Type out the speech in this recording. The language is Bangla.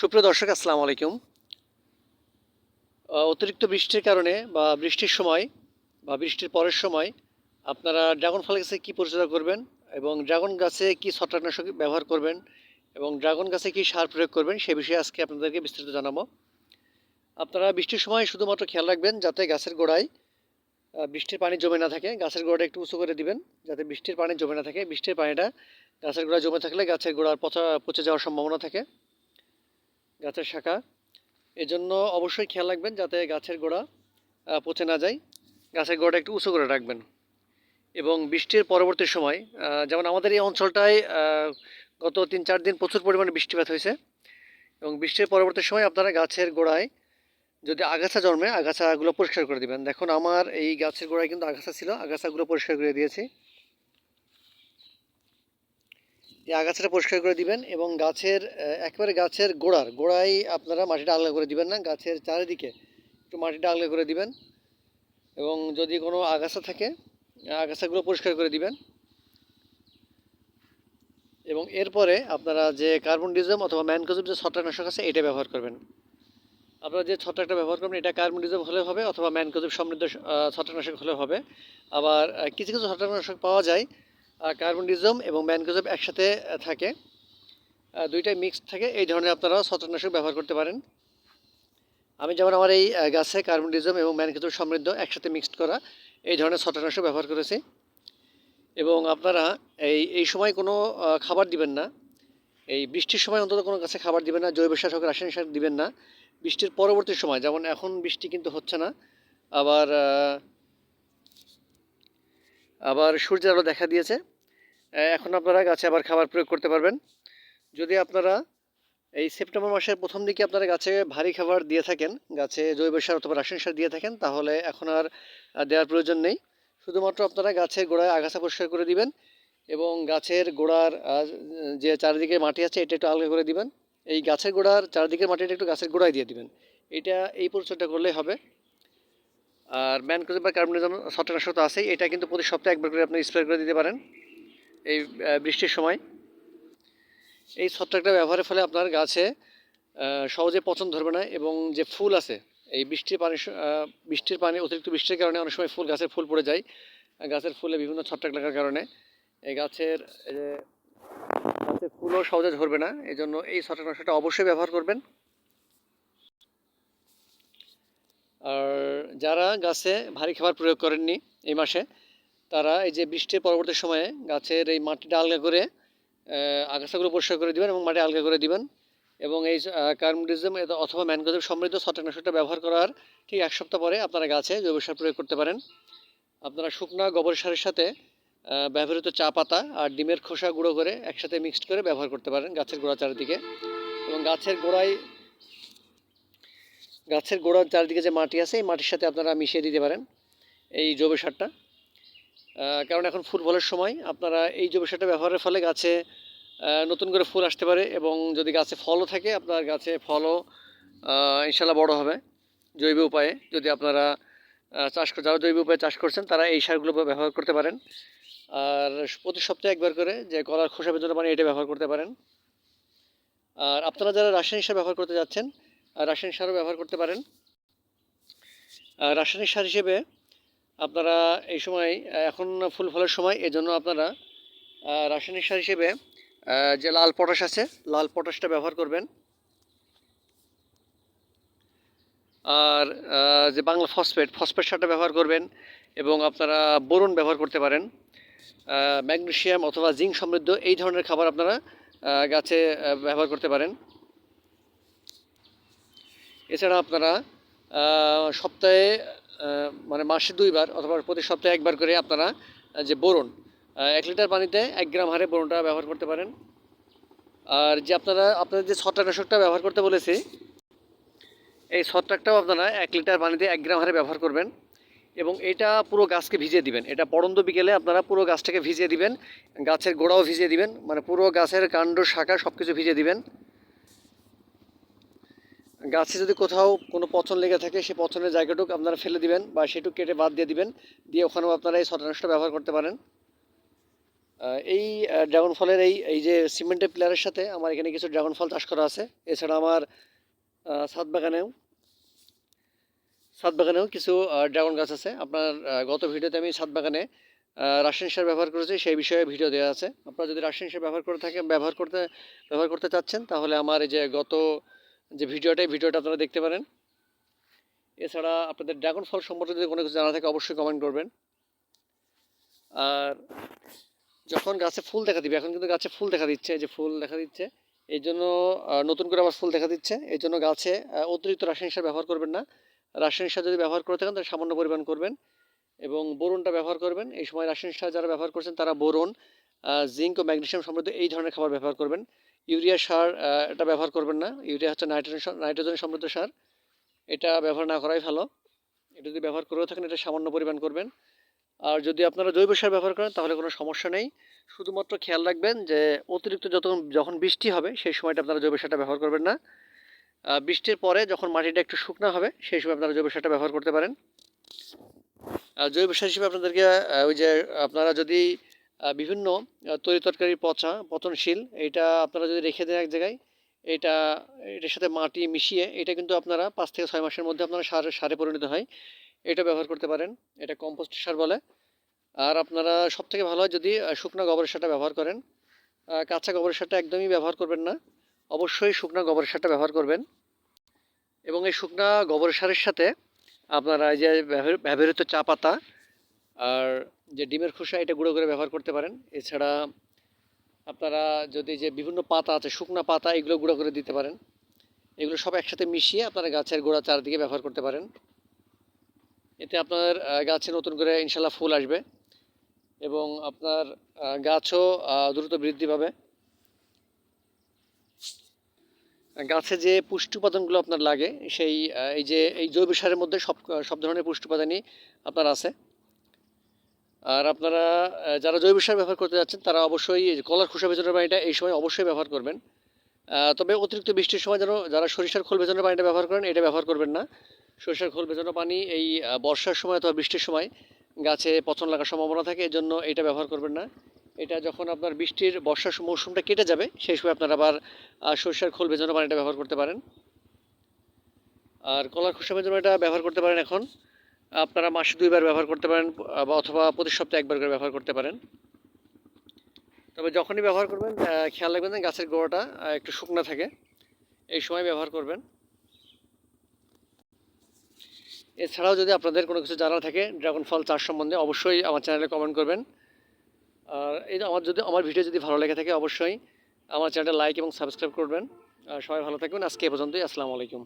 সুপ্রিয় দর্শক, আসসালামু আলাইকুম। অতিরিক্ত বৃষ্টির কারণে বা বৃষ্টির সময় বা বৃষ্টির পরের সময় আপনারা ড্রাগন ফল গাছে কী পরিচর্যা করবেন এবং ড্রাগন গাছে কী ছত্রাকনাশক ব্যবহার করবেন এবং ড্রাগন গাছে কী সার প্রয়োগ করবেন সে বিষয়ে আজকে আপনাদেরকে বিস্তারিত জানাব। আপনারা বৃষ্টির সময় শুধুমাত্র খেয়াল রাখবেন যাতে গাছের গোড়ায় বৃষ্টির পানি জমে না থাকে। গাছের গোড়াটা একটু উঁচু করে দিবেন যাতে বৃষ্টির পানি জমে না থাকে। বৃষ্টির পানিটা গাছের গোড়ায় জমে থাকলে গাছের গোড়ার পচা, পচে যাওয়ার সম্ভাবনা থাকে। গাছের শাখা। এজন্য অবশ্যই খেয়াল রাখবেন যাতে গাছের গোড়া পচে না যায়। গাছের গোড়াটা একটু উঁচু করে রাখবেন। এবং বৃষ্টির পরবর্তী সময় যেমন আমাদের এই অঞ্চলটায় গত তিন চার দিন প্রচুর পরিমাণে বৃষ্টিপাত হয়েছে। এবং বৃষ্টির পরবর্তী সময় আপনারা গাছের গোড়ায় যদি আগাছা জন্মে, আগাছাগুলো পরিষ্কার করে দিবেন। দেখুন, আমার এই গাছের গোড়ায় কিন্তু আগাছা ছিল, আগাছাগুলো পরিষ্কার করে দিয়েছি। এই আগাছাটা পরিষ্কার করে দিবেন এবং গাছের একেবারে গাছের গোড়ার, গোড়ায় আপনারা মাটিটা আগলা করে দিবেন না, গাছের চারিদিকে একটু মাটিটা আগলা করে দিবেন এবং যদি কোনো আগাছা থাকে, আগাছাগুলো পরিষ্কার করে দিবেন। এবং এরপরে আপনারা যে কার্বন ডিজম অথবা ম্যানকোজম যে ছত্রাকনাশক আছে, এটা ব্যবহার করবেন। আপনারা যে ছত্রাকটা ব্যবহার করবেন, এটা কার্বন ডিজম হলে হবে অথবা ম্যানকোজম সমৃদ্ধ ছত্রাকনাশক হলে হবে। আবার কিছু কিছু ছত্রাকনাশক পাওয়া যায় কার্বনডিজম এবং ম্যানকোজব একসাথে থাকে। দুইটাই মিক্স থাকে। এই ধরনের আপনারা ছত্রাকনাশক ব্যবহার করতে পারেন। আমি যেমন আমার এই গাছে কার্বনডিজম এবং ম্যানকোজব সমৃদ্ধ একসাথে মিক্সড করা, এই ধরনের ছত্রাকনাশক ব্যবহার করেছি। এবং আপনারা এই এই সময় কোনো খাবার দিবেন না। এই বৃষ্টির সময় অন্তত কোনো গাছে খাবার দিবেন না, জৈব সার হোক, রাসায়নিক সার দিবেন না। বৃষ্টির পরবর্তী সময়, যেমন এখন বৃষ্টি কিন্তু হচ্ছে না, আবার আবার সূর্যের আলো দেখা দিয়েছে। এখন আপনারা গাছে আবার খাবার প্রয়োগ করতে পারবেন। যদি আপনারা এই সেপ্টেম্বর মাসের প্রথম দিকে আপনারা গাছে ভারী খাবার দিয়ে থাকেন, গাছে জৈব সার অথবা রাসায়নিক সার দিয়ে থাকেন, তাহলে এখন আর দেওয়ার প্রয়োজন নেই। শুধুমাত্র আপনারা গাছের গোড়ায় আগাছা পরিষ্কার করে দিবেন এবং গাছের গোড়ার যে চারিদিকে মাটি আছে, এটা একটু আলগা করে দিবেন। এই গাছের গোড়ার চারিদিকের মাটিটা একটু গাছের গোড়ায় দিয়ে দিবেন। এটা এই পরিচর্যা করলেই হবে। আর ম্যানকোজেব বা কার্বনিজম ছত্রাকনাশক তো আছেই। এটা কিন্তু প্রতি সপ্তাহে একবার করে আপনি স্প্রে করে দিতে পারেন এই বৃষ্টির সময়। এই ছত্রাকটা ব্যবহারের ফলে আপনার গাছে সহজে পচন ধরবে না এবং যে ফুল আছে, এই বৃষ্টির পানি বৃষ্টির পানি, অতিরিক্ত বৃষ্টির কারণে অনেক সময় ফুল, গাছের ফুল পড়ে যায়। গাছের ফুলে বিভিন্ন ছত্রাক লাগার কারণে এই গাছের গাছের ফুলও সহজে ধরবে না। এই জন্য এই ছত্রাকনাশকটা অবশ্যই ব্যবহার করবেন। আর যারা গাছে ভারী খাবার প্রয়োগ করেননি এই মাসে, তারা এই যে বৃষ্টির পরবর্তী সময়ে গাছের এই মাটিটা আলগা করে আগাছাগুলো পরিষ্কার করে দিবেন এবং মাটি আলগা করে দিবেন। এবং এই কার্বনডিজম অথবা ম্যানগোজম সমৃদ্ধ ছত্রাকনাশকটা ব্যবহার করার ঠিক এক সপ্তাহ পরে আপনারা গাছে জৈব সার প্রয়োগ করতে পারেন। আপনারা শুকনা গোবর সারের সাথে ব্যবহৃত চা পাতা আর ডিমের খোসা গুঁড়ো করে একসাথে মিক্সড করে ব্যবহার করতে পারেন গাছের গোড়া চারিদিকে। এবং গাছের গোড়ায় গাছের গোড়ার চারিদিকে যে মাটি আছে, এই মাটির সাথে আপনারা মিশিয়ে দিতে পারেন এই জৈব সারটা। কারণ এখন ফুল ফলের সময় আপনারা এই জৈব সারটা ব্যবহারের ফলে গাছে নতুন করে ফুল আসতে পারে এবং যদি গাছে ফলও থাকে, আপনার গাছে ফলও ইনশাল্লাহ বড় হবে জৈব উপায়ে। যদি আপনারা চাষ কর- যারা জৈব উপায়ে চাষ করছেন, তারা এই সারগুলো ব্যবহার করতে পারেন। আর প্রতি সপ্তাহে একবার করে যে কলার খোসা বেতন পানি এটা ব্যবহার করতে পারেন। আর আপনারা যারা রাসায়নিক সার ব্যবহার করতে যাচ্ছেন রাসায়নিক সারও ব্যবহার করতে পারেন। রাসায়নিক সার হিসেবে আপনারা এই সময় এখন ফুল ফলের সময় এজন্য আপনারা রাসায়নিক সার হিসেবে যে লাল পটাশ আছে লাল পটাশটা ব্যবহার করবেন। আর যে বাংলা ফসফেট ফসফেট সারটা ব্যবহার করবেন এবং আপনারা বোরন ব্যবহার করতে পারেন। আহ, ম্যাগনেসিয়াম অথবা জিঙ্ক সমৃদ্ধ এই ধরনের খাবার আপনারা গাছে ব্যবহার করতে পারেন। এছাড়া আপনারা সপ্তাহে মানে মাসে দুইবার অথবা প্রতি সপ্তাহে একবার করে আপনারা যে বোরন এক লিটার পানিতে এক গ্রাম হারে বোরনটা ব্যবহার করতে পারেন। আর যে আপনারা, আপনাদের যে ছত্রাকনাশকটা ব্যবহার করতে বলেছি, এই ছত্রাকটাও আপনারা এক লিটার পানিতে এক গ্রাম হারে ব্যবহার করবেন এবং এটা পুরো গাছকে ভিজিয়ে দিবেন। এটা পড়ন্ত বিকেলে আপনারা পুরো গাছটাকে ভিজিয়ে দিবেন, গাছের গোড়াও ভিজিয়ে দিবেন মানে পুরো গাছের কাণ্ড শাখা সব কিছু ভিজিয়ে দিবেন। গাছে যদি কোথাও কোনো পচন লেগে থাকে সেই পচনের জায়গাটুকু আপনারা ফেলে দিবেন বা সেটুকু কেটে বাদ দিয়ে দিবেন। দিয়ে ওখানেও আপনারা এই ছত্রাকনাশকটা ব্যবহার করতে পারেন। এই ড্রাগন ফলের এই এই যে সিমেন্টের পিলারের সাথে আমার এখানে কিছু ড্রাগন ফল চাষ করা আছে। এছাড়া আমার ছাদ বাগানেও ছাদ বাগানেও কিছু ড্রাগন গাছ আছে। আপনার গত ভিডিওতে আমি ছাদ বাগানে রাসায়নিক সার ব্যবহার করেছি, সেই বিষয়ে ভিডিও দেওয়া আছে। আপনারা যদি রাসায়নিক সার ব্যবহার করে থাকেন, ব্যবহার করতে ব্যবহার করতে চাচ্ছেন, তাহলে আমার এই যে গত যে ভিডিওটা ভিডিওটা আপনারা দেখতে পারেন। এছাড়া আপনাদের ড্রাগন ফল সম্পর্কে যদি কোনো কিছু জানা থাকে, অবশ্যই কমেন্ট করবেন। আর যখন গাছে ফুল দেখা দিবে, এখন কিন্তু গাছে ফুল দেখা দিচ্ছে যে ফুল দেখা দিচ্ছে, এই জন্য নতুন করে আবার ফুল দেখা দিচ্ছে। এই জন্য গাছে অতিরিক্ত রাসায়নিক সার ব্যবহার করবেন না। রাসায়নিক সার যদি ব্যবহার করে থাকেন, তাহলে সামান্য পরিমাণ করবেন এবং বোরনটা ব্যবহার করবেন। এই সময় রাসায়নিক সার যারা ব্যবহার করছেন, তারা বোরন জিঙ্ক ও ম্যাগনেসিয়াম সমৃদ্ধ এই ধরনের খাবার ব্যবহার করবেন। ইউরিয়া সার এটা ব্যবহার করবেন না। ইউরিয়া হচ্ছে নাইট্রোজেন নাইট্রোজেন সমৃদ্ধ সার। এটা ব্যবহার না করাই ভালো। এটা যদি ব্যবহার করেও থাকেন, এটা সামান্য পরিমাণ করবেন। আর যদি আপনারা জৈব সার ব্যবহার করেন, তাহলে কোনো সমস্যা নেই। শুধুমাত্র খেয়াল রাখবেন যে, অতিরিক্ত যত যখন বৃষ্টি হবে, সেই সময়টা আপনারা জৈব সারটা ব্যবহার করবেন না। বৃষ্টির পরে যখন মাটিটা একটু শুকনো হবে, সেই সময় আপনারা জৈব সারটা ব্যবহার করতে পারেন। জৈব সার হিসেবে আপনাদেরকে ওই যে আপনারা যদি বিভিন্ন তরি তরকারি পচা, পচনশীল, এটা আপনারা যদি রেখে দেন এক জায়গায়, এটা, এটার সাথে মাটি মিশিয়ে, এটা কিন্তু আপনারা পাঁচ থেকে ছয় মাসের মধ্যে আপনারা সার, সারে পরিণত হয়। এটা ব্যবহার করতে পারেন, এটা কম্পোস্ট সার বলে। আর আপনারা সব থেকে ভালো হয় যদি শুকনো গোবর সারটা ব্যবহার করেন। কাঁচা গোবরের সারটা একদমই ব্যবহার করবেন না। অবশ্যই শুকনো গোবর সারটা ব্যবহার করবেন। এবং এই শুকনা গোবর সারের সাথে আপনারা এই যে ব্যবহৃত চা পাতা আর যে ডিমের খোসা, এটা গুঁড়ো করে ব্যবহার করতে পারেন। এছাড়া আপনারা যদি যে বিভিন্ন পাতা আছে, শুকনো পাতা, এগুলো গুঁড়ো করে দিতে পারেন। এগুলো সব একসাথে মিশিয়ে আপনারা গাছের গোড়া চারদিকে ব্যবহার করতে পারেন। এতে আপনার গাছে নতুন করে ইনশাল্লাহ ফুল আসবে এবং আপনার গাছও দ্রুত বৃদ্ধি পাবে। গাছে যে পুষ্টি উপাদানগুলো আপনার লাগে, সেই এই যে, এই জৈব সারের মধ্যে সব সব ধরনের পুষ্টি উপাদানই আপনার আছে। আর আপনারা যারা জৈব সার ব্যবহার করতে যাচ্ছেন, তারা অবশ্যই কলার খোসা ভেজানোর পানিটা এই সময় অবশ্যই ব্যবহার করবেন। তবে অতিরিক্ত বৃষ্টির সময় যেন যারা সরিষার খোল ভেজানোর পানিটা ব্যবহার করেন, এটা ব্যবহার করবেন না। সরিষার খোল ভেজানো পানি এই বর্ষার সময় অথবা বৃষ্টির সময় গাছে পচন লাগার সম্ভাবনা থাকে, এজন্য এটা ব্যবহার করবেন না। এটা যখন আপনার বৃষ্টির, বর্ষার সম- মৌসুমটা কেটে যাবে, সেই সময় আপনারা আবার সরিষার খোল ভেজানো পানিটা ব্যবহার করতে পারেন। আর কলার খোসা ভেজানো এটা ব্যবহার করতে পারেন এখন। আপনারা মাসে দুইবার ব্যবহার করতে পারেন অথবা প্রতি সপ্তাহে একবার করে ব্যবহার করতে পারেন। তবে যখনই ব্যবহার করবেন খেয়াল রাখবেন যে গাছের গোড়াটা একটু শুকনো থাকে। এই সময় ব্যবহার করবেন। এছাড়াও যদি আপনাদের কোনো কিছু জানা থাকে, ড্রাগন ফল চাষ সম্বন্ধে অবশ্যই আমার চ্যানেলে কমেন্ট করবেন। আর এই আমার যদি, আমার ভিডিও যদি ভালো লেগে থাকে, অবশ্যই আমার চ্যানেলটা লাইক এবং সাবস্ক্রাইব করবেন। আর সবাই ভালো থাকবেন। আজকে এ পর্যন্তই। আসসালামু আলাইকুম।